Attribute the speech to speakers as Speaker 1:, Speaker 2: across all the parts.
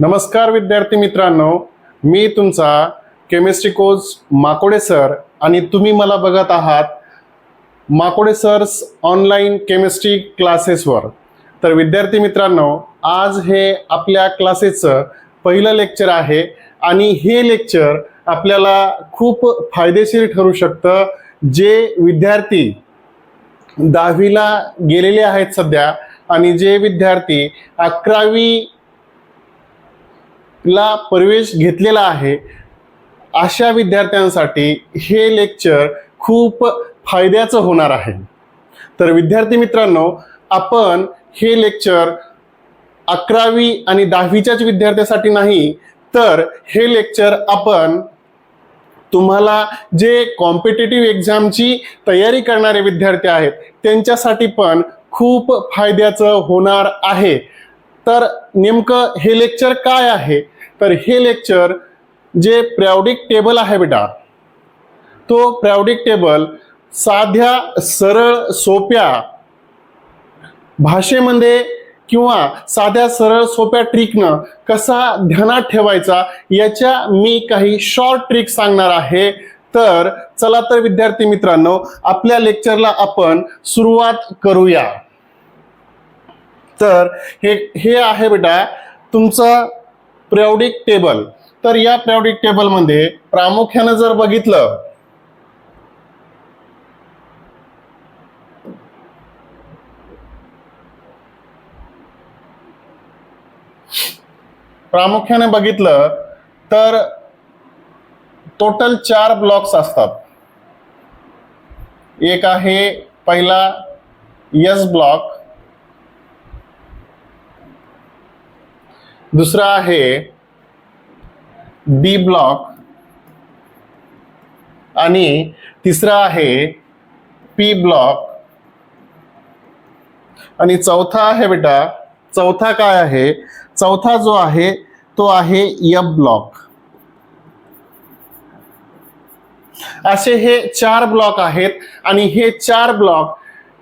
Speaker 1: नमस्कार विद्यार्थी मित्रांनो मी तुमचा केमिस्ट्री कोच माकोडे सर आणि तुम्ही मला बघत आहात माकोडे सर्स ऑनलाईन केमिस्ट्री क्लासेसवर तर विद्यार्थी मित्रांनो आज हे आपल्या क्लासेसचं पहिलं लेक्चर आहे आणि हे लेक्चर आपल्याला खूप फायदेशीर ठरू शकतं जे विद्यार्थी दहावीला गेलेले आहेत सध्या आणि जे विद्यार्थी अकरावी ला प्रवेश घेतलेला आहे. अशा विद्यार्थ्यांसाठी हे लेक्चर खूप फायद्याचं होणार आहे. तर विद्यार्थी मित्रांनो आपण हे लेक्चर अकरावी आणि दहावीच्याच विद्यार्थ्यासाठी नाही तर हे लेक्चर आपण तुम्हाला जे कॉम्पिटेटिव्ह एक्झामची तयारी करणारे विद्यार्थी आहेत त्यांच्यासाठी पण खूप फायद्याचं होणार आहे. तर नेमकं हे लेक्चर काय आहे? तर हे लेक्चर जे प्रायोडिक टेबल आहे बेटा तो प्रायोडिक टेबल साध्या सरळ सोप्या भाषेमध्ये किंवा साध्या सरळ सोप्या ट्रिकनं कसा ध्यानात ठेवायचा याच्या मी काही शॉर्ट ट्रिक सांगणार आहे. तर चला तर विद्यार्थी मित्रांनो आपल्या लेक्चरला आपण सुरुवात करूया. तर हे हे आहे बेटा तुमचं प्रायोडिक टेबल तर या प्रायोडिक टेबलमध्ये प्रामुख्यानं जर बघितलं प्रामुख्याने बघितलं तर टोटल चार ब्लॉक्स असतात. एक आहे पहिला यस ब्लॉक दुसरा आहे बी ब्लॉक आणि तिसरा आहे पी ब्लॉक आणि चौथा आहे बेटा चौथा काय आहे? चौथा जो आहे तो आहे यब ब्लॉक असे हे चार ब्लॉक आहेत आणि हे चार ब्लॉक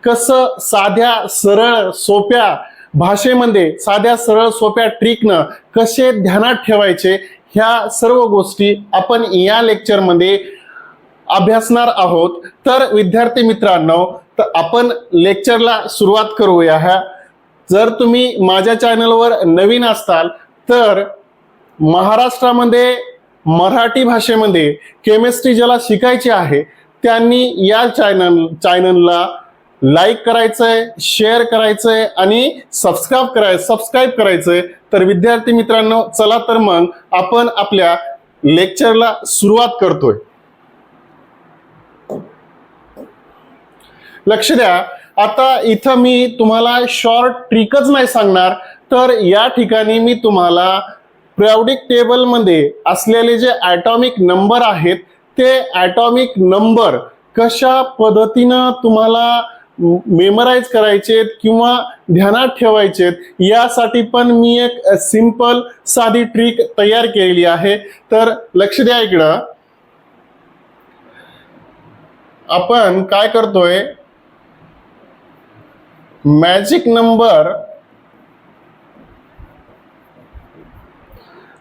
Speaker 1: कसं साध्या सरळ सोप्या भाषेमध्ये साध्या सरळ सोप्या ट्रिकनं कसे ध्यानात ठेवायचे ह्या सर्व गोष्टी आपण या लेक्चरमध्ये अभ्यासणार आहोत. तर विद्यार्थी मित्रांनो तर आपण लेक्चरला सुरुवात करूया ह्या जर तुम्ही माझ्या चॅनलवर नवीन असताल तर महाराष्ट्रामध्ये मराठी भाषेमध्ये केमिस्ट्री ज्याला शिकायची आहे त्यांनी या चॅनल चॅनलला लाईक करायचंय शेअर करायचंय आणि सबस्क्राईब कराय सबस्क्राईब करायचंय. तर विद्यार्थी मित्रांनो चला तर मग आपण आपल्या लेक्चरला सुरुवात करतोय. लक्ष द्या. आता इथं मी तुम्हाला शॉर्ट ट्रिकच नाही सांगणार. तर या ठिकाणी मी तुम्हाला प्रायोडिक टेबलमध्ये असलेले जे ॲटॉमिक नंबर आहेत ते ॲटॉमिक नंबर कशा पद्धतीनं तुम्हाला मेमराईज करायचेत किंवा ध्यानात ठेवायचेत यासाठी पण मी एक सिंपल साधी ट्रिक तयार केलेली आहे. तर लक्ष द्या इकडं. आपण काय करतोय? मॅजिक नंबर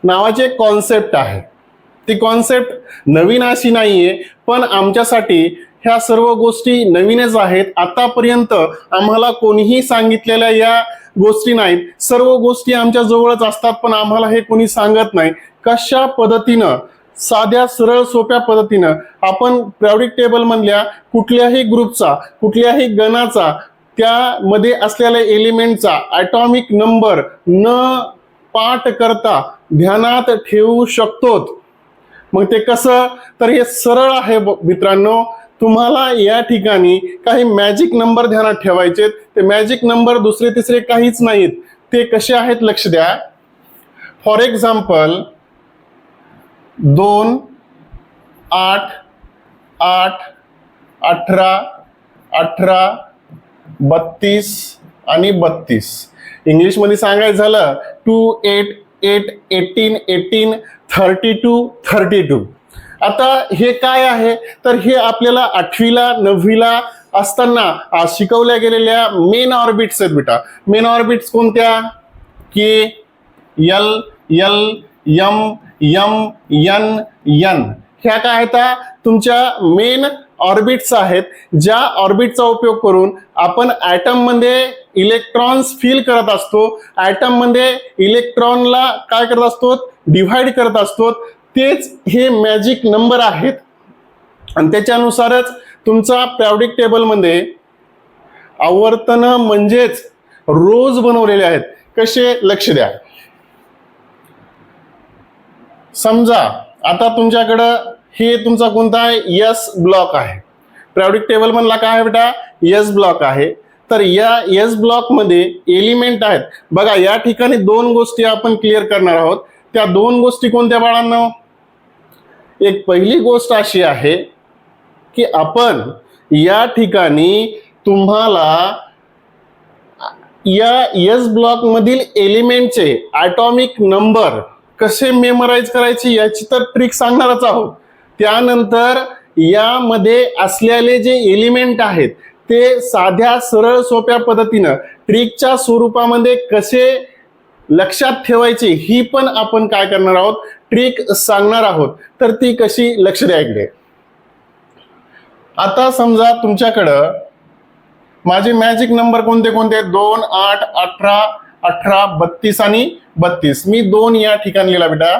Speaker 1: नावाची एक कॉन्सेप्ट आहे. ती कॉन्सेप्ट नवीन अशी नाहीये पण आमच्यासाठी ह्या सर्व गोष्टी नवीनच आहेत. आतापर्यंत आम्हाला कोणीही सांगितलेल्या या गोष्टी नाहीत. सर्व गोष्टी आमच्या जवळच असतात पण आम्हाला हे कोणी सांगत नाही. कशा पद्धतीनं? साध्या सरळ सोप्या पद्धतीनं आपण प्रायोडिक टेबल मधल्या कुठल्याही ग्रुपचा कुठल्याही गणाचा त्यामध्ये असलेल्या एलिमेंटचा ॲटॉमिक नंबर न पाठ करता ध्यानात ठेवू शकतो मग ते कसं? तर हे सरळ आहे मित्रांनो. तुम्हाला या ठिकाणी काही मॅजिक नंबर ध्यानात ठेवायचे ते मॅजिक नंबर दुसरे तिसरे काहीच नाहीत. ते कसे आहेत लक्ष द्या. फॉर एक्झाम्पल दोन आठ आठ अठरा अठरा बत्तीस आणि बत्तीस. इंग्लिशमध्ये सांगायचं झालं two eight eight eighteen eighteen thirty two thirty two आता हे काय आहे? तर हे आपल्याला आठवीला नववीला असताना आज शिकवल्या गेलेल्या मेन ऑर्बिट्स आहेत बेटा. मेन ऑर्बिट्स कोणत्या? K L L M M N N ह्या काय आहेत तुमच्या मेन ऑर्बिट्स आहेत ज्या ऑर्बिटचा उपयोग करून आपण ॲटममध्ये इलेक्ट्रॉन्स फील करत असतो. ॲटममध्ये इलेक्ट्रॉनला काय करत असतो? डिव्हाइड करत असतो. तेच हे मॅजिक नंबर आहेत. आणि त्याच्यानुसारच तुमचा पॅवडिक टेबलमध्ये आवर्तन म्हणजेच रोज बनवलेले आहेत. कसे? लक्ष द्या. समजा आता तुमच्याकडं हे तुमचा कोणता आहे? यस ब्लॉक आहे. पॅवडिक टेबल म्हणला काय आहे बेटा? यस ब्लॉक आहे. तर या यस ब्लॉकमध्ये एलिमेंट आहेत. बघा या ठिकाणी दोन गोष्टी आपण क्लिअर करणार आहोत. त्या दोन गोष्टी कोणत्या बाळांना? एक पहिली गोष्ट अशी आहे की आपण या ठिकाणी तुम्हाला या एस ब्लॉक मधील एलिमेंटचे ॲटॉमिक नंबर कसे मेमराईज करायचे याची तर ट्रिक सांगणारच आहोत. त्यानंतर यामध्ये असलेले जे एलिमेंट आहेत ते साध्या सरळ सोप्या पद्धतीनं ट्रिकच्या स्वरूपामध्ये कसे लक्षात ठेवायचे ही पण आपण काय करणार आहोत? ट्रिक सांगणार आहोत तर ती कशी लक्ष द्या इकडे. आता समजा तुमच्याकडं माझे मॅजिक नंबर कोणते कोणते? दोन आठ अठरा अठरा बत्तीस आणि बत्तीस. मी दोन या ठिकाणी लिहिला बेटा.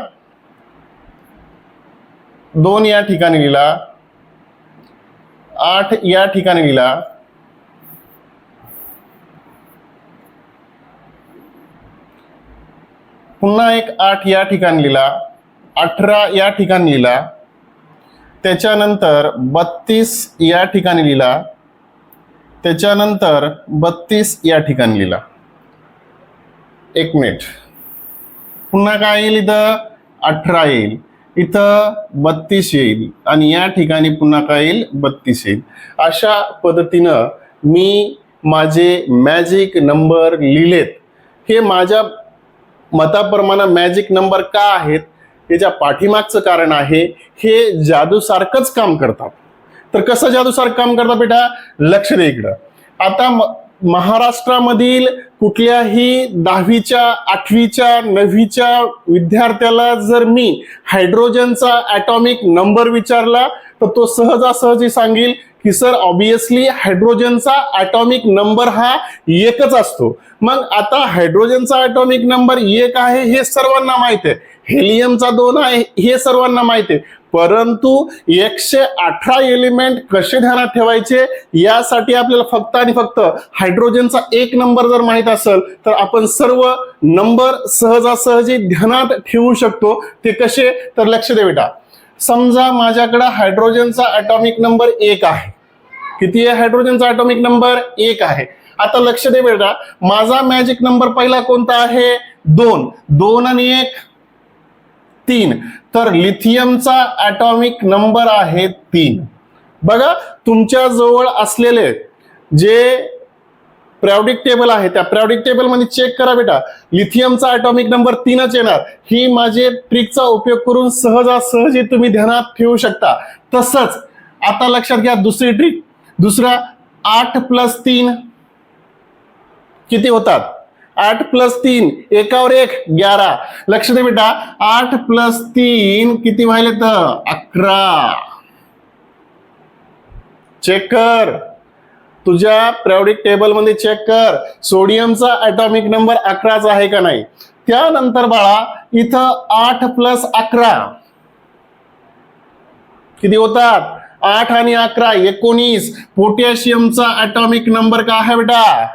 Speaker 1: दोन या ठिकाणी लिहिला. आठ या ठिकाणी लिहिला. पुन्हा एक आठ या ठिकाणी लिहिला. अठरा या ठिकाणी लिहिला. त्याच्यानंतर बत्तीस या ठिकाणी लिहिला. त्याच्यानंतर बत्तीस या ठिकाणी लिहिला. एक मिनिट. पुन्हा काय येईल इथं? अठरा येईल. इथं बत्तीस येईल. आणि या ठिकाणी पुन्हा काय येईल? बत्तीस येईल. अशा पद्धतीनं मी माझे मॅजिक नंबर लिहिलेत. हे माझ्या मताप्रमाणे मॅजिक नंबर का आहेत? याच्या पाठीमागचं कारण आहे हे जादूसारखंच काम करतात. तर कसं जादूसारखं काम करतात बेटा? लक्ष दे इकडं. आता महाराष्ट्रामधील कुठल्याही दहावीच्या आठवीच्या नववीच्या विद्यार्थ्याला जर मी हायड्रोजनचा ॲटॉमिक नंबर विचारला तर तो सहजासहजी सांगेल की सर ऑब्विसली हायड्रोजनचा ॲटॉमिक नंबर हा एकच असतो. मग आता हायड्रोजनचा ॲटॉमिक नंबर एक आहे हे सर्वांना माहीत आहे. हेलियमचा दोन आहे हे सर्वांना माहिती आहे. परंतु एकशे अठरा एलिमेंट कसे ध्यानात ठेवायचे यासाठी आपल्याला फक्त आणि फक्त हायड्रोजनचा एक नंबर जर माहीत असेल तर आपण सर्व नंबर सहजासहजी ध्यानात ठेवू शकतो. ते कसे? तर लक्ष दे बेटा. समजा माझ्याकडे हायड्रोजनचा ॲटॉमिक नंबर एक आहे. किती आहे हायड्रोजनचा ॲटॉमिक नंबर एक आहे. आता लक्ष दे बेटा. माझा मॅजिक नंबर पहिला कोणता आहे? दोन. दोन आणि एक तीन. तर लिथियमचा ॲटॉमिक नंबर आहे तीन. बघा तुमच्या जवळ असलेले जे प्रॅवडिक टेबल आहे त्या प्रॅवडिक टेबलमध्ये चेक करा बेटा. लिथियमचा ॲटॉमिक नंबर तीनच येणार. ही माझे ट्रिकचा उपयोग करून सहजासहजी तुम्ही ध्यानात ठेवू शकता. तसंच आता लक्षात घ्या दुसरी ट्रिक दुसरा आठ प्लस तीन किती होतात? आठ प्लस तीन एकावर एक ग्यारा. लक्ष दे बेटा आठ प्लस तीन किती व्हायले तर? अकरा. चेक कर. तुझ्या प्रॅवडिक टेबलमध्ये चेक कर. सोडियमचा ॲटॉमिक नंबर अकराच आहे का नाही? त्यानंतर बाळा इथं आठ प्लस अकरा. किती होतात? आठ आणि अकरा एकोणीस. पोटॅशियमचा ॲटॉमिक नंबर का आहे बेटा?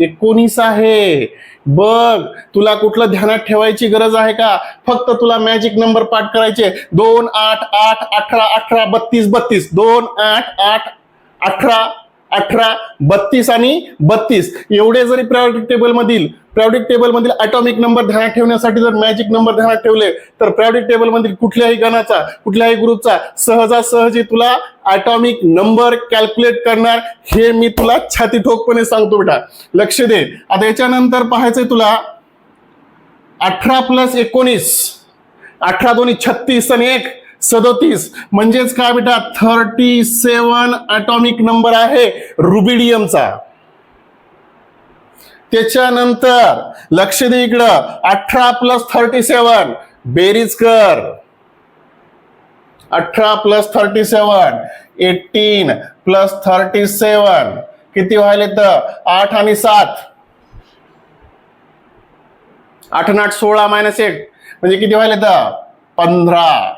Speaker 1: एकोणीस आहे. बघ तुला कुठलं ध्यानात ठेवायची गरज आहे का? फक्त तुला मॅजिक नंबर पाठ करायचे. दोन आठ आठ अठरा अठरा बत्तीस बत्तीस. दोन आठ आठ अठरा अठरा बत्तीस आणि बत्तीस. एवढे जरी प्रायोरिटी टेबल मधील प्रायोरिटी टेबल मधील ॲटॉमिक नंबर ध्यानात ठेवण्यासाठी जर मॅजिक नंबर ध्यानात ठेवले तर प्रायोरिटी टेबल मधील कुठल्याही गणाचा कुठल्याही ग्रुपचा सहजासहजी तुला ॲटॉमिक नंबर कॅल्क्युलेट करणार हे मी तुला छाती ठोकपणे सांगतो बेटा. लक्ष दे. आता याच्यानंतर पाहायचंय तुला अठरा प्लस एकोणीस. अठरा दोन्ही छत्तीस आणि एक. सदोतीस. म्हणजेच काय बेटा? थर्टी सेवन अटॉमिक नंबर आहे रुबिडियमचा. त्याच्यानंतर लक्ष दे इकडं. अठरा प्लस थर्टी सेवन बेरीज कर. अठरा plus thirty seven eighteen plus thirty seven किती व्हायले तर? आठ आणि सात. आठ आणि आठ सोळा मायनस एक. म्हणजे किती व्हायले तर? पंधरा.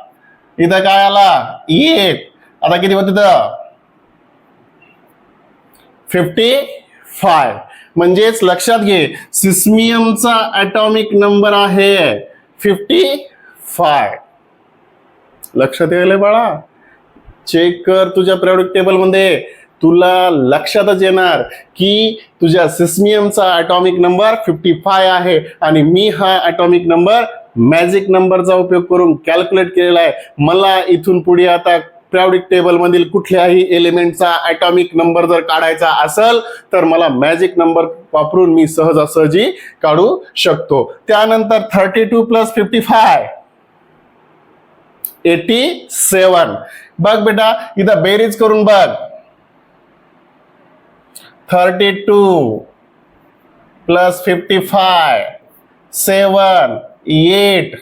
Speaker 1: इथं काय आला? एक. आता किती होत तिथं फिफ्टी फाय म्हणजेच लक्षात घे सिस्मियमचा ॲटॉमिक नंबर आहे फिफ्टी फाय लक्षात यायला बाळा? चेक कर तुझ्या प्रोडक्ट टेबलमध्ये. तुला लक्षातच येणार की तुझ्या सिस्मियमचा ॲटॉमिक नंबर फिफ्टी फाय आहे आणि मी हा ॲटॉमिक नंबर मॅजिक नंबरचा उपयोग करून कॅल्क्युलेट केलेला आहे. मला इथून पुढे आता प्रोडक्ट टेबल मधील कुठल्याही एलिमेंटचा ॲटॉमिक नंबर जर काढायचा असेल तर मला मॅजिक नंबर वापरून मी सहजासहजी काढू शकतो. त्यानंतर thirty two plus fifty five eighty seven बघ बेटा इथं बेरीज करून बघ. Thirty two plus fifty five seven eight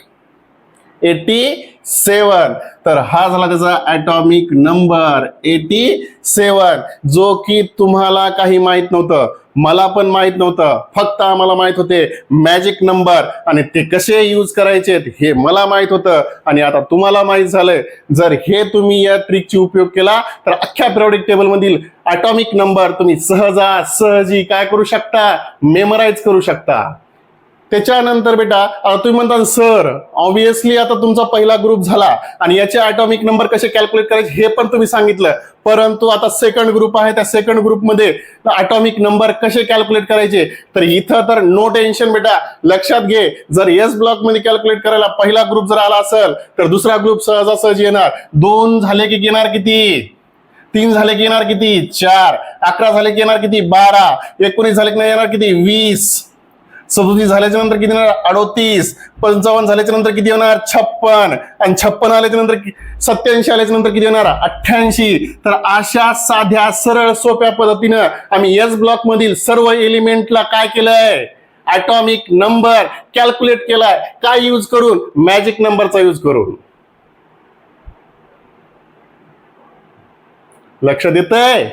Speaker 1: eighty seven. तर हा झाला त्याचा ॲटॉमिक नंबर एटी सेवन. जो की तुम्हाला काही माहीत नव्हतं मला पण माहीत नव्हतं फक्त आम्हाला माहीत होते मॅजिक नंबर आणि ते कसे यूज करायचे हे मला माहीत होतं. आणि आता तुम्हाला माहीत झालंय जर हे तुम्ही या ट्रिकची उपयोग केला तर अख्ख्या प्रोडक्ट टेबलमधील ॲटॉमिक नंबर तुम्ही सहजा सहजी काय करू शकता? मेमराईज करू शकता. त्याच्यानंतर बेटा तुम्ही म्हणता सर ऑब्विसली आता तुमचा पहिला ग्रुप झाला आणि याचे ॲटॉमिक नंबर कसे कॅल्क्युलेट करायचे हे पण तुम्ही सांगितलं. परंतु आता सेकंड ग्रुप आहे त्या सेकंड ग्रुपमध्ये ॲटॉमिक नंबर कसे कॅल्क्युलेट करायचे? तर इथं तर नो टेन्शन बेटा. लक्षात घे जर एस ब्लॉकमध्ये कॅल्क्युलेट करायला पहिला ग्रुप जर आला असेल तर दुसरा ग्रुप सहजासहज येणार. दोन झाले की येणार किती? तीन झाले की येणार किती? चार. अकरा झाले की येणार किती? बारा. एकोणीस झाले की नाही येणार किती? वीस. सदोतीस झाल्याच्यानंतर किती येणार? अडोतीस. पंचावन्न झाल्याच्यानंतर किती येणार? छप्पन. आणि छप्पन आल्याच्यानंतर सत्याऐंशी आल्याच्यानंतर किती येणार? अठ्ठ्याऐंशी. तर अशा साध्या सरळ सोप्या पद्धतीनं आम्ही एस ब्लॉक मधील सर्व एलिमेंटला काय केलंय? ॲटॉमिक नंबर कॅल्क्युलेट केलाय. काय यूज करून? मॅजिक नंबरचा यूज करून. लक्ष देत आहे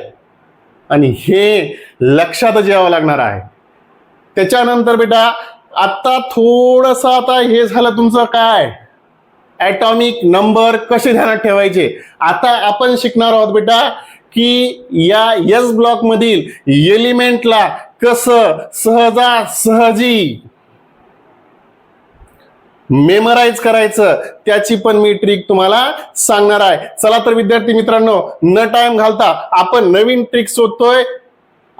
Speaker 1: आणि हे लक्षातच यावं लागणार आहे. त्याच्यानंतर बेटा आता थोडस आता हे झालं तुमचं काय? ॲटॉमिक नंबर कसे ध्यानात ठेवायचे? आता आपण शिकणार आहोत बेटा की या एस ब्लॉक मधील एलिमेंटला कसं सहजा सहजी मेमराईज करायचं त्याची पण मी ट्रिक तुम्हाला सांगणार आहे. चला तर विद्यार्थी मित्रांनो न टाइम घालता आपण नवीन ट्रिक शोधतोय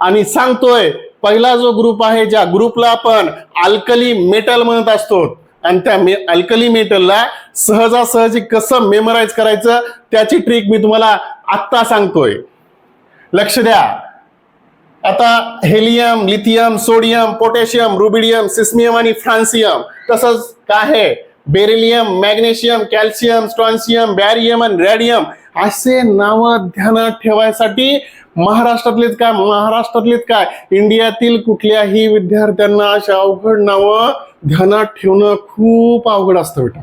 Speaker 1: आणि सांगतोय पहिला जो ग्रुप आहे ज्या ग्रुपला आपण अल्कली मेटल म्हणत असतो आणि त्या मे अल्कली मेटलला सहजासहजी कसं मेमराईज करायचं त्याची ट्रिक मी तुम्हाला आत्ता सांगतोय. लक्ष द्या. आता helium lithium sodium potassium rubidium caesium आणि फ्रान्सियम तसंच काय आहे? Beryllium magnesium calcium strontium barium आणि रॅडियम असे नावं ध्यानात ठेवायसाठी महाराष्ट्रातलेच काय? महाराष्ट्रातलेच काय? इंडियातील कुठल्याही विद्यार्थ्यांना अशा अवघड नावं ध्यानात ठेवणं खूप अवघड असतं बेटा.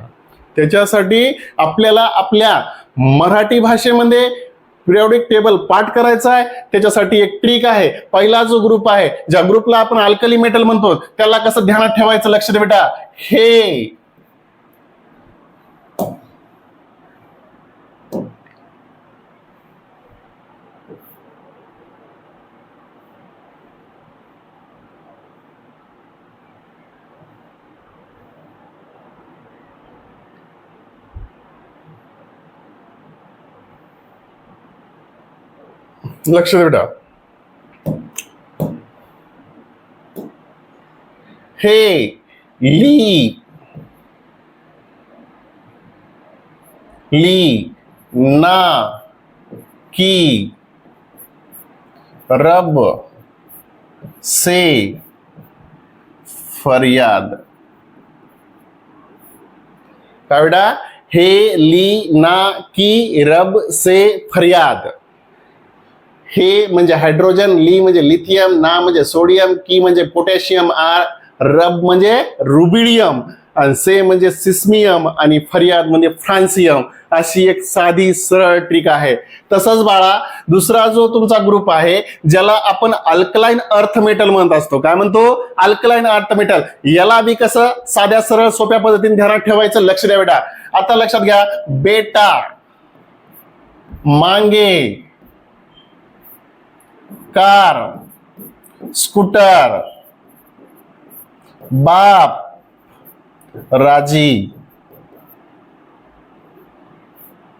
Speaker 1: त्याच्यासाठी आपल्याला आपल्या मराठी भाषेमध्ये पिरियॉडिक टेबल पाठ करायचा आहे. त्याच्यासाठी एक ट्रिक आहे. पहिला जो ग्रुप आहे ज्या ग्रुपला आपण अल्कली मेटल म्हणतो त्याला कसं ध्यानात ठेवायचं लक्ष दे बेटा? हे. लक्ष दे बेटा हे ली. ली. ना. की. रब. से. फरियाद. काय बेटा? हे ली ना की रब से फरियाद. हे म्हणजे हायड्रोजन ली म्हणजे लिथियम ना म्हणजे सोडियम की म्हणजे पोटॅशियम आर रब म्हणजे रुबिडियम आणि से म्हणजे सिस्मियम आणि फरियाद म्हणजे फ्रान्सियम. अशी एक साधी सरळ ट्रिक आहे. तसंच बाळा दुसरा जो तुमचा ग्रुप आहे ज्याला आपण अल्कलाईन अर्थ मेटल म्हणत असतो. काय म्हणतो? अल्कलाईन अर्थ मेटल याला बी कसं? साध्या सरळ सोप्या पद्धतीने ध्यानात ठेवायचं. लक्ष द्या बेटा. आता लक्षात घ्या. बेटा. मांगे. कार स्कूटर बाप राजी.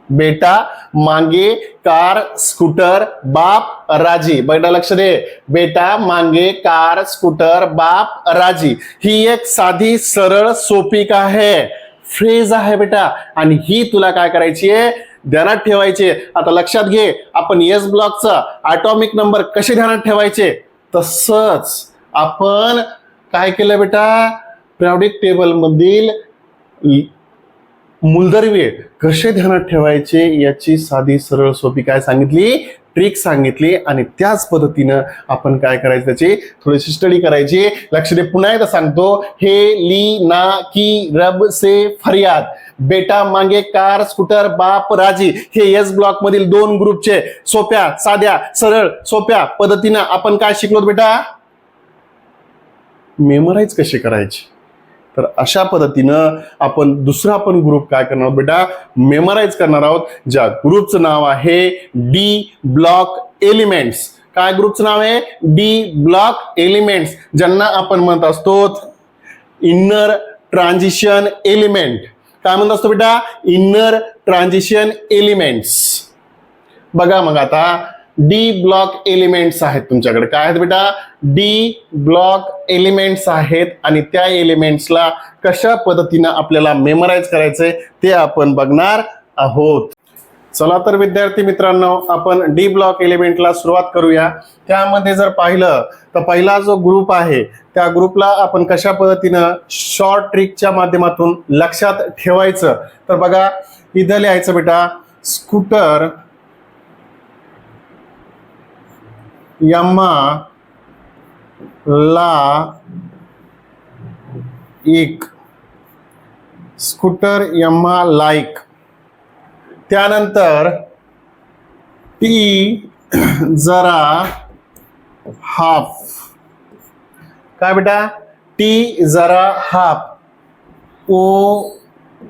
Speaker 1: बेटा मांगे कार स्कूटर बाप राजी. बेटा लक्ष दे. बेटा मांगे कार स्कूटर बाप राजी. ही एक साधी सरळ सोपी आहे? फ्रेज आहे बेटा. आणि ही तुला काय करायची आहे? ध्यानात ठेवायचे. आता लक्षात घे आपण येस ब्लॉकचा ॲटॉमिक नंबर कसे ध्यानात ठेवायचे? तसंच आपण काय केलं बेटा? प्रॉडिक टेबलमधील मधील कसे ध्यानात ठेवायचे याची साधी सरळ सोपी काय सांगितली? ट्रिक सांगितली आणि त्याच पद्धतीनं आपण काय करायचं त्याची? थोडीशी स्टडी करायची. लक्ष दे पुन्हा एकदा सांगतो. हे ली ना की रब से फरियाद. बेटा मागे कार स्कूटर बाप राजी. हे एस ब्लॉक मधील दोन ग्रुपचे सोप्या साध्या सरळ सोप्या पद्धतीनं आपण काय शिकलो बेटा? मेमराईज कसे करायचे? तर अशा पद्धतीनं आपण दुसरा पण ग्रुप काय करणार आहोत बेटा? मेमराईज करणार आहोत ज्या ग्रुपचं नाव आहे डी ब्लॉक एलिमेंट्स काय ग्रुपचं नाव आहे? डी ब्लॉक एलिमेंट्स ज्यांना आपण म्हणत असतो इन्नर ट्रान्झिशन एलिमेंट काय म्हणत असतो बेटा? इन्नर ट्रान्झिशन एलिमेंट्स बघा मग आता डी ब्लॉक एलिमेंट्स आहेत तुमच्याकडे. काय आहेत बेटा? डी ब्लॉक एलिमेंट्स आहेत आणि त्या एलिमेंट्सला कशा पद्धतीनं आपल्याला मेमराईज करायचंय ते आपण बघणार आहोत. चला तर विद्यार्थी मित्रांनो आपण डी ब्लॉक एलिमेंटला सुरुवात करूया. त्यामध्ये जर पाहिलं तर पहिला जो ग्रुप आहे त्या ग्रुपला आपण कशा पद्धतीनं शॉर्ट ट्रिकच्या माध्यमातून लक्षात ठेवायचं? तर बघा इथं लिहायचं बेटा स्कूटर यम्मा ला एक. स्कूटर यम्मा लाईक त्यानंतर टी जरा हाफ काय बेटा? टी जरा हाफ ओ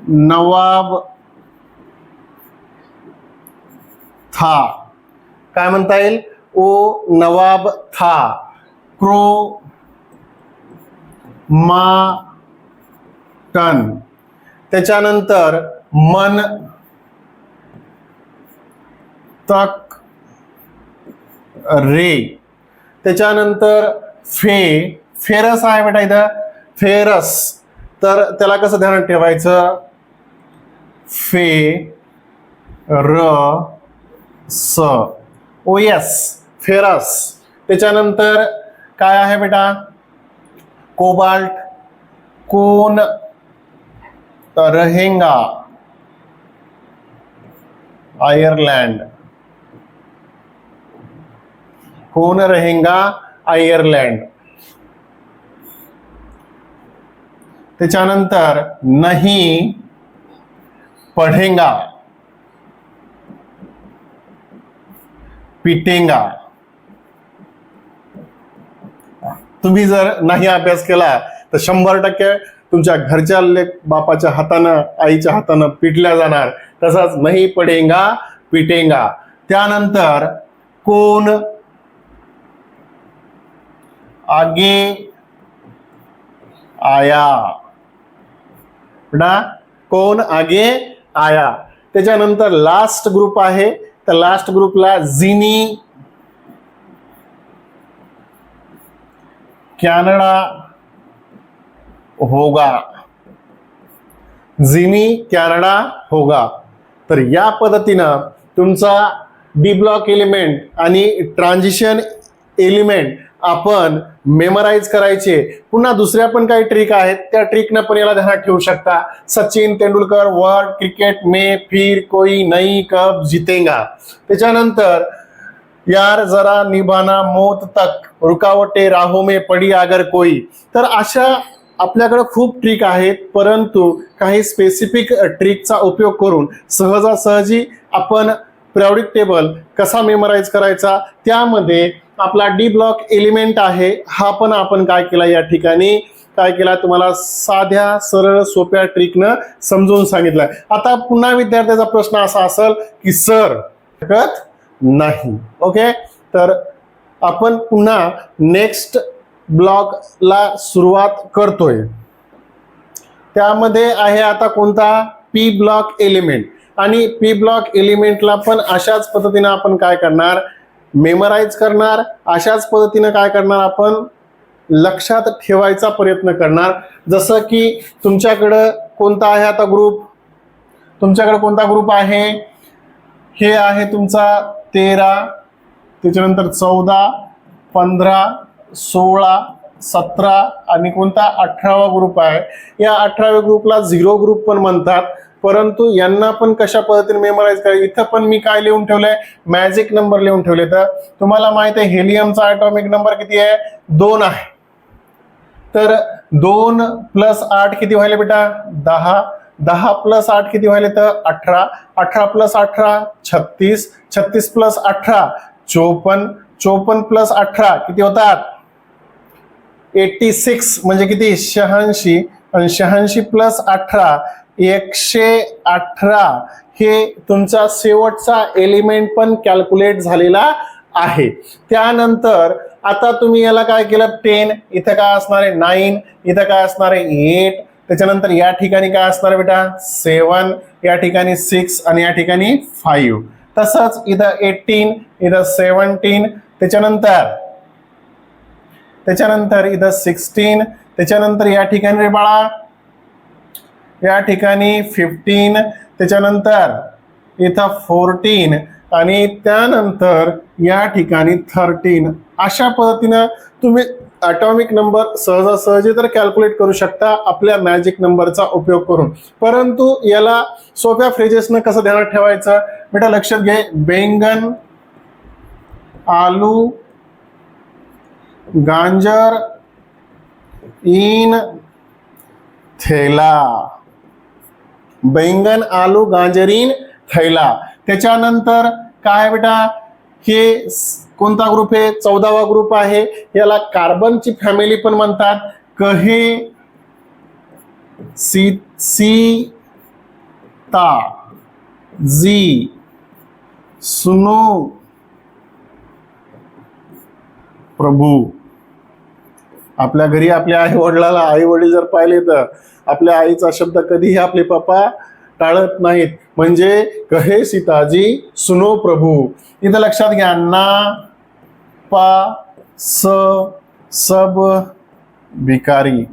Speaker 1: नवाब था. काय म्हणता येईल? ओ नवाब था. क्रो मा टन त्याच्यानंतर मन तक रे. त्याच्यानंतर फे फेरस आहे बेटा इथं. फेरस. तर त्याला कसं ध्यानात ठेवायचं? फे र स. Oh yes ferrous. त्याच्यानंतर काय आहे बेटा? कोबाल्ट. कोण रहेंगा. आयरलँड. कौन रहेगा आयर्लँड. त्याच्यानंतर नाही पढेंगा. पिटेंगा. तुम्ही जर नाही अभ्यास केला तर शंभर टक्के तुमच्या घरच्या लेख बापाच्या हातानं आईच्या हातानं पिटल्या जाणार. तसाच नाही पडेंगा पिटेंगा. त्यानंतर कोण आगे आया. ना कोण आगे आया? त्याच्यानंतर लास्ट ग्रुप आहे. तर लास्ट ग्रुपला जिनी कॅनडा होगा. जिनी कॅनडा होगा. तर या पद्धतीनं तुमचा डी ब्लॉक एलिमेंट आणि ट्रान्झिशन एलिमेंट आपण मेमराईज करायचे. पुन्हा दुसऱ्या पण काही ट्रिक आहेत. त्या ट्रिकनं पण याला ध्यानात ठेवू शकता. सचिन तेंडुलकर वर्ल्ड क्रिकेट मे फिर कोई नई कप जितेगा. त्याच्यानंतर यार जरा निभाना मोत तक. रुकावटे राहो मे पडी आगर कोई. तर अशा आपल्याकडे खूप ट्रिक आहेत. परंतु काही स्पेसिफिक ट्रिकचा उपयोग करून सहजासहजी आपण प्रियोडिक टेबल कसा मेमराईज करायचा? त्यामध्ये आपला डी ब्लॉक एलिमेंट आहे. हा पण आपण काय केला या ठिकाणी? काय केला? तुम्हाला साध्या सरळ सोप्या ट्रिकनं समजून सांगितलंय आता पुन्हा विद्यार्थ्याचा प्रश्न असा असेल की सर शकत नाही. ओके तर आपण पुन्हा नेक्स्ट ब्लॉकला सुरुवात करतोय. त्यामध्ये आहे आता कोणता? पी ब्लॉक एलिमेंट आणि पी ब्लॉक एलिमेंटला पण अशाच पद्धतीनं आपण काय करणार? मेमराईज करणार. अशाच पद्धतीनं काय करणार आपण? लक्षात ठेवायचा प्रयत्न करणार. जसं की तुमच्याकडं कोणता आहे आता ग्रुप तुमच्याकडे कोणता ग्रुप आहे? हे आहे तुमचा तेरा त्याच्यानंतर चौदा पंधरा सोळा सतरा आणि कोणता अठरावा ग्रुप आहे? या अठराव्या ग्रुपला झिरो ग्रुप पण म्हणतात. परंतु यांना पण कशा पद्धतीने मेमराईज करायचं? इथं पण मी काय लिहून ठेवलंय? मॅजिक नंबर लिहून ठेवले. तर तुम्हाला माहीत आहे हेलियमचा ॲटॉमिक नंबर किती आहे? दोन आहे. तर दोन प्लस आठ किती व्हायले बेटा? दहा. दहा प्लस आठ किती व्हायले तर? अठरा. अठरा प्लस अठरा छत्तीस. छत्तीस प्लस अठरा चोपन्न. चोपन्न प्लस अठरा किती होतात? एट्टी सिक्स म्हणजे किती? शहाऐंशी. आणि शहाऐंशी प्लस अठरा एकशे अठरा हे तुमचा शेवटचा एलिमेंट पण कॅल्क्युलेट झालेला आहे. त्यानंतर आता तुम्ही याला काय केलं? टेन इथं काय असणार आहे? नाईन इथं काय असणार आहे? एट त्याच्यानंतर या ठिकाणी काय असणार बेटा? सेवन या ठिकाणी सिक्स आणि या ठिकाणी फाईव्ह तसंच इथं एटीन इथं सेवन्टीन त्याच्यानंतर त्याच्यानंतर इथं सिक्स्टीन त्याच्यानंतर या ठिकाणी रे बाळा या ठिकाणी फिफ्टीन त्याच्यानंतर इथं फोर्टीन आणि त्यानंतर या ठिकाणी थर्टीन अशा पद्धतीनं तुम्ही ॲटॉमिक नंबर सहजासहजी तर कॅल्क्युलेट करू शकता आपल्या मॅजिक नंबरचा उपयोग करून. परंतु याला सोप्या फ्रेजेसनं कसं ध्यानात ठेवायचं? बेटा लक्षात घे. बैंगन आलू गांजर इन थैला. बैंगन आलू गांजरीन थैला त्याच्यानंतर काय बेटा? हे कोणता ग्रुप आहे? चौदावा ग्रुप आहे. याला कार्बनची फॅमिली पण म्हणतात. कहे सी सी ता जी सुनो प्रभू. आपल्या घरी आपल्या आई वडिलाला आई वडील जर पाहिले तर आपल्या आईचा शब्द कधीही आपले पप्पा टाळत नाहीत. म्हणजे कहे सीताजी सुनो प्रभू. इथं लक्षात घ्या ना पा स सब भिकारी.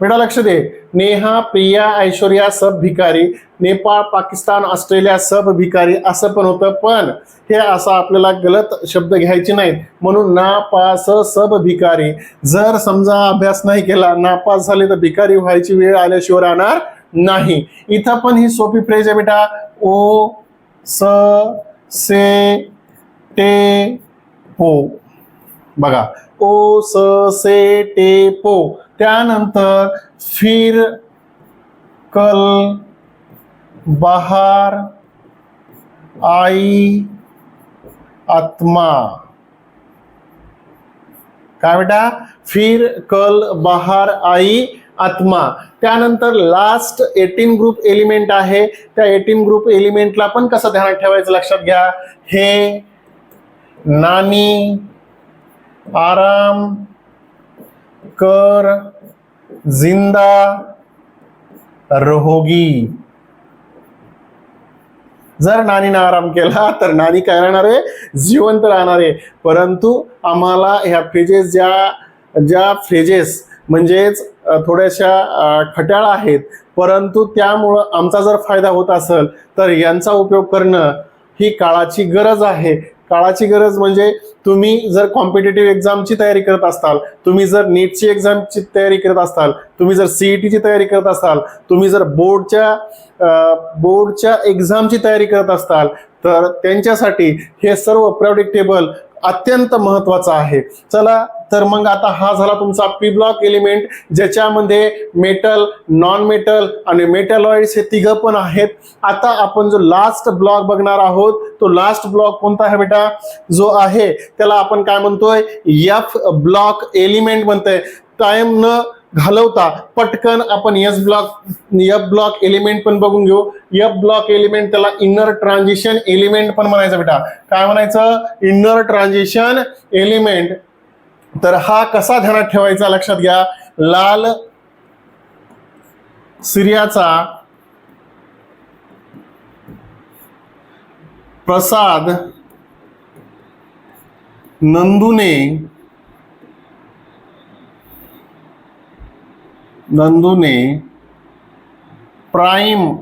Speaker 1: बेटा लक्ष दे. नेहा प्रिया ऐश्वर्या सब भिकारी नेपाळ पाकिस्तान ऑस्ट्रेलिया सब भिकारी असं पण होतं. पण हे असा आपल्याला गलत शब्द घ्यायचे नाहीत. म्हणून नापास सब भिकारी. जर समजा अभ्यास नाही केला नापास झाले तर भिकारी व्हायची वेळ आल्याशिवाय राहणार नाही. इथं पण ही सोपी फ्रेज आहे बेटा. ओ स से टे पो. बघा. ओ स से टे पो. त्यानंतर फिर कल बहार आई आत्मा। काय बेटा? फिर कल बहार आई आत्मा। त्यानंतर लास्ट एटीन ग्रुप एलिमेंट आहे. त्या एटीन ग्रुप एलिमेंटला पण कसं ध्यानात ठेवायचं लक्षात घ्या? हे नानी आराम कर जिंदा रहोगी. जर नानीनं आराम केला तर नानी काय राहणार आहे? जिवंत राहणार आहे. परंतु आम्हाला ह्या फ्रेजेस ज्या ज्या फ्रेजेस म्हणजेच थोड्याशा खट्याळ आहेत परंतु त्यामुळं आमचा जर फायदा होत असेल तर यांचा उपयोग करणं ही काळाची गरज आहे. काळाची गरज म्हणजे तुम्ही जर कॉम्पिटेटिव्ह एक्झामची तयारी करत असाल तुम्ही जर नीटची एक्झामची तयारी करत असाल तुम्ही जर सीईटीची तयारी करत असाल तुम्ही जर बोर्डच्या बोर्डच्या एक्झामची तयारी करत असताल तर त्यांच्यासाठी हे सर्व प्रियोडिक टेबल अत्यंत महत्वाचं आहे. चला तर मग आता हा झाला तुमचा पी ब्लॉक एलिमेंट ज्याच्यामध्ये मेटल नॉन मेटल आणि मेटलॉइड्स हे तिघं पण आहेत. आता आपण जो लास्ट ब्लॉक बघणार आहोत तो लास्ट ब्लॉक कोणता आहे बेटा? जो आहे त्याला आपण काय म्हणतोय? एफ ब्लॉक एलिमेंट म्हणतोय. टाइम न घालवता पटकन आपण S block F block element पण बघून घेऊ. एफ ब्लॉक एलिमेंट त्याला इनर ट्रान्झिशन एलिमेंट पण म्हणायचं बेटा. काय म्हणायचं? इनर ट्रान्झिशन एलिमेंट तर हा कसा ध्यानात ठेवायचा लक्षात घ्या. लाल सिरियाचा प्रसाद नंदूने नंदूने prime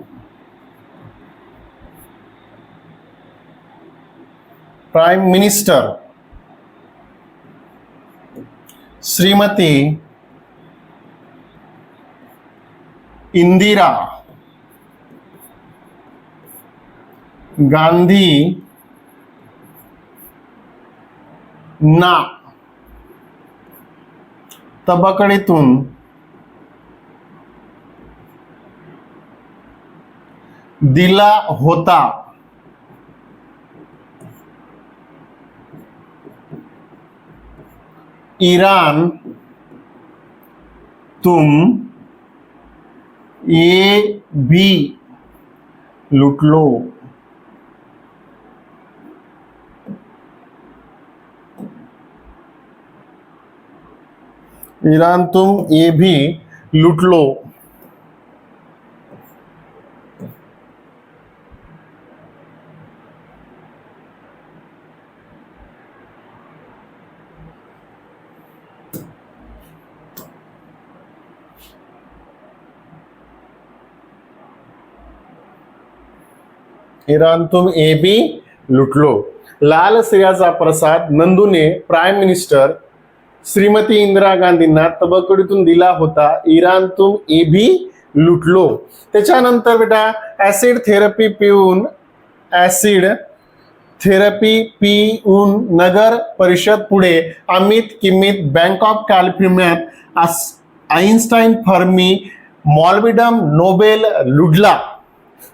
Speaker 1: prime minister Shrimati Indira Gandhi ना तबकडीतून दिला होता. ईरान तुम ये भी लूट लो ईरान तुम ये भी लूट लो इराणतून ए बी लुटलो. लाल सिर्याचा प्रसाद नंदूने प्राईम मिनिस्टर श्रीमती इंदिरा गांधींना तबकडीतून दिला होता. इराणतून तुम ए बी लुटलो. त्याच्यानंतर बेटा ऍसिड थेरपी पिऊन ऍसिड थेरपी पिऊन नगर परिषद पुढे अमित किमित बँक ऑफ कॅलिफोर्नियात आईन्स्टाईन फर्मी मॉल्बिडम नोबेल लुडला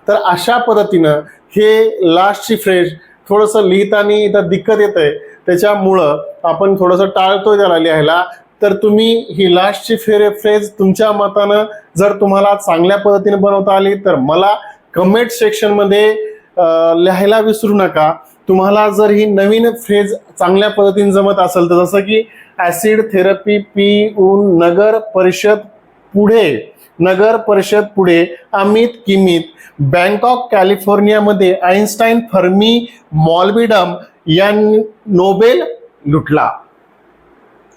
Speaker 1: तर अशा पद्धतीनं हे लास्टची फ्रेज थोडंसं लिहिताना इथं दिक्कत येत आहे त्याच्यामुळं आपण थोडंसं टाळतोय त्याला लिहायला. तर तुम्ही ही लास्टची फेरे फ्रेज तुमच्या मतानं जर तुम्हाला चांगल्या पद्धतीने बनवता आली तर मला कमेंट सेक्शनमध्ये लिहायला विसरू नका. तुम्हाला जर ही नवीन फ्रेज चांगल्या पद्धतीने जमत असेल तर जसं की ऍसिड थेरपी पी ऊन नगर परिषद पुढे नगर परिषद पुढे अमित किमित. बँकॉक कॅलिफोर्नियामध्ये आईन्स्टाईन फर्मी मॉल्बिडम या नोबेल लुटला.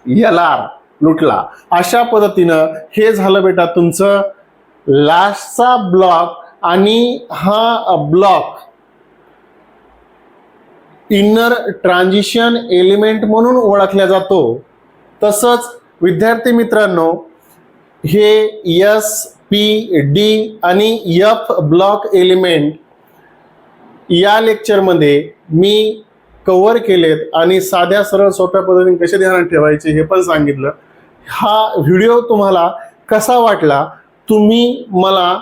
Speaker 1: यलार लुटला. अशा पद्धतीनं हे झालं बेटा तुमचं लास्टचा ब्लॉक आणि हा ब्लॉक इनर ट्रान्झिशन एलिमेंट म्हणून ओळखला जातो. तसंच विद्यार्थी मित्रांनो हे एस पी डी आणि एफ ब्लॉक एलिमेंट या लेक्चरमध्ये मी कव्हर केलेत आणि साध्या सरळ सोप्या पद्धतीने कसे ध्यानात ठेवायचे हे पण सांगितलं. हा व्हिडिओ तुम्हाला कसा वाटला? तुम्ही मला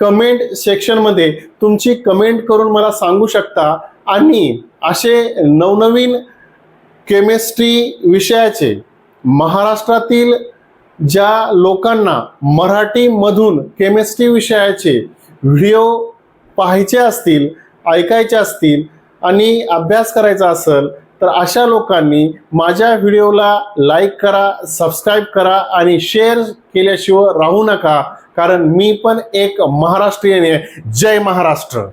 Speaker 1: कमेंट सेक्शनमध्ये तुमची कमेंट करून मला सांगू शकता आणि असे नवनवीन केमिस्ट्री विषयाचे महाराष्ट्रातील ज्या लोकांना मराठीमधून केमिस्ट्री विषयाचे व्हिडिओ पाहायचे असतील ऐकायचे असतील आणि अभ्यास करायचा असेल तर अशा लोकांनी माझ्या व्हिडिओला लाईक करा सबस्क्राईब करा आणि शेअर केल्याशिवाय राहू नका कारण मी पण एक महाराष्ट्रीयन आहे. जय महाराष्ट्र.